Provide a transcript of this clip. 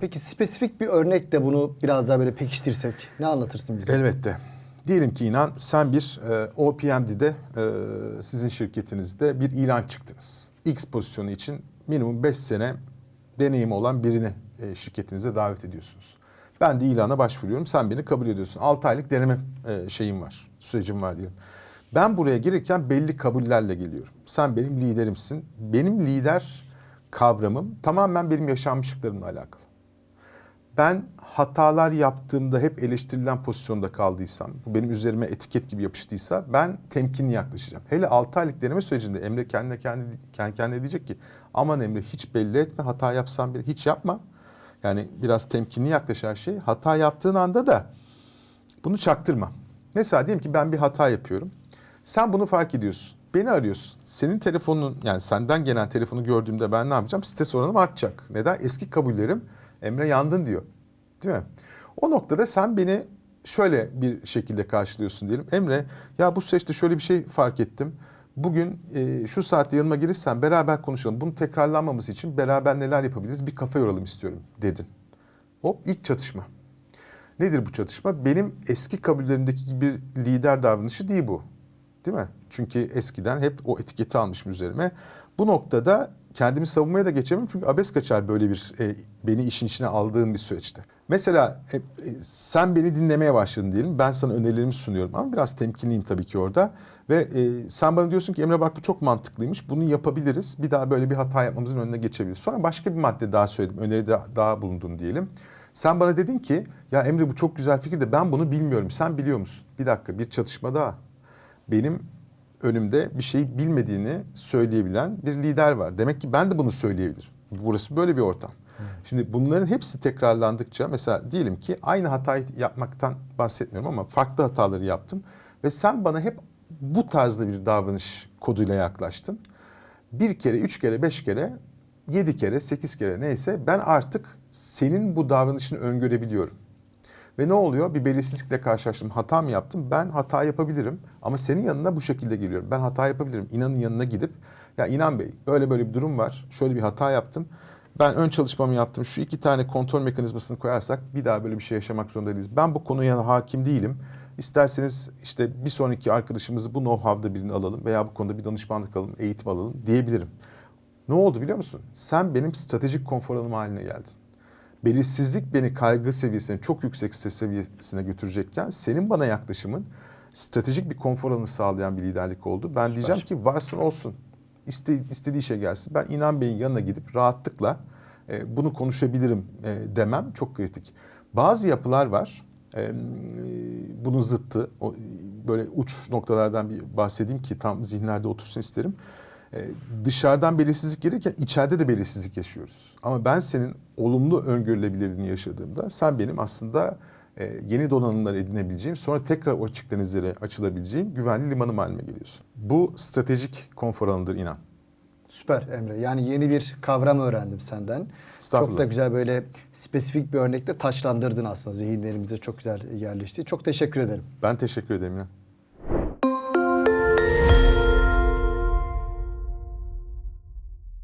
Peki spesifik bir örnekle bunu biraz daha böyle pekiştirsek ne anlatırsın bize? Elbette. Diyelim ki inan sen bir e, OPMD'de e, sizin şirketinizde bir ilan çıktınız. X pozisyonu için minimum 5 sene deneyim olan birini e, şirketinize davet ediyorsunuz. Ben de ilana başvuruyorum. Sen beni kabul ediyorsun. 6 aylık deneme e, şeyim var. Sürecim var diyelim. Ben buraya gelirken belli kabullerle geliyorum. Sen benim liderimsin. Benim lider kavramım tamamen benim yaşanmışlıklarımla alakalı ben hatalar yaptığımda hep eleştirilen pozisyonda kaldıysam, bu benim üzerime etiket gibi yapıştıysa ben temkinli yaklaşacağım. Hele 6 aylık deneme sürecinde Emre kendine kendi, kendi kendine diyecek ki aman Emre hiç belli etme hata yapsan bile hiç yapma. Yani biraz temkinli yaklaş her şey. Hata yaptığın anda da bunu çaktırma. Mesela diyelim ki ben bir hata yapıyorum. Sen bunu fark ediyorsun. Beni arıyorsun. Senin telefonun yani senden gelen telefonu gördüğümde ben ne yapacağım? Stres oranım artacak. Neden? Eski kabullerim Emre yandın diyor. Değil mi? O noktada sen beni şöyle bir şekilde karşılıyorsun diyelim. Emre ya bu süreçte şöyle bir şey fark ettim. Bugün e, şu saatte yanıma gelirsen beraber konuşalım. Bunun tekrarlanmaması için beraber neler yapabiliriz bir kafa yoralım istiyorum dedin. Hop ilk çatışma. Nedir bu çatışma? Benim eski kabullerimdeki bir lider davranışı değil bu. Değil mi? Çünkü eskiden hep o etiketi almışım üzerime. Bu noktada kendimi savunmaya da geçemem çünkü abes kaçar böyle bir e, beni işin içine aldığım bir süreçte. Mesela e, e, sen beni dinlemeye başladın diyelim. Ben sana önerilerimi sunuyorum ama biraz temkinliyim tabii ki orada. Ve e, sen bana diyorsun ki Emre bak bu çok mantıklıymış. Bunu yapabiliriz. Bir daha böyle bir hata yapmamızın önüne geçebiliriz. Sonra başka bir madde daha söyledim. Öneride daha bulundun diyelim. Sen bana dedin ki ya Emre bu çok güzel fikir de ben bunu bilmiyorum. Sen biliyor musun? Bir dakika bir çatışma daha. Benim önümde bir şeyi bilmediğini söyleyebilen bir lider var. Demek ki ben de bunu söyleyebilirim. Burası böyle bir ortam. Şimdi bunların hepsi tekrarlandıkça mesela diyelim ki aynı hatayı yapmaktan bahsetmiyorum ama farklı hataları yaptım ve sen bana hep bu tarzda bir davranış koduyla yaklaştın. Bir kere, üç kere, beş kere, yedi kere, sekiz kere neyse ben artık senin bu davranışını öngörebiliyorum. Ve ne oluyor? Bir belirsizlikle karşılaştım. Hata mı yaptım? Ben hata yapabilirim. Ama senin yanına bu şekilde geliyorum. Ben hata yapabilirim. İnanın yanına gidip ya İnan Bey böyle böyle bir durum var. Şöyle bir hata yaptım. Ben ön çalışmamı yaptım. Şu iki tane kontrol mekanizmasını koyarsak bir daha böyle bir şey yaşamak zorunda değiliz. Ben bu konuya hakim değilim. İsterseniz işte bir sonraki arkadaşımızı bu know-how'da birini alalım veya bu konuda bir danışmanlık alalım, eğitim alalım diyebilirim. Ne oldu biliyor musun? Sen benim stratejik konfor alanım haline geldin belirsizlik beni kaygı seviyesine çok yüksek stres seviyesine götürecekken senin bana yaklaşımın stratejik bir konfor alanı sağlayan bir liderlik oldu. Ben Süper. diyeceğim ki varsın olsun. İste, istediği şey gelsin. Ben İnan Bey'in yanına gidip rahatlıkla e, bunu konuşabilirim e, demem çok kritik. Bazı yapılar var. E, bunun zıttı. O, böyle uç noktalardan bir bahsedeyim ki tam zihinlerde otursun isterim. Ee, dışarıdan belirsizlik gelirken içeride de belirsizlik yaşıyoruz. Ama ben senin olumlu öngörülebilirliğini yaşadığımda sen benim aslında e, yeni donanımlar edinebileceğim, sonra tekrar o açık denizlere açılabileceğim güvenli limanım haline geliyorsun. Bu stratejik konfor alanıdır inan. Süper Emre. Yani yeni bir kavram öğrendim senden. Çok da güzel böyle spesifik bir örnekle taçlandırdın aslında. Zihinlerimize çok güzel yerleşti. Çok teşekkür ederim. Ben teşekkür ederim inan.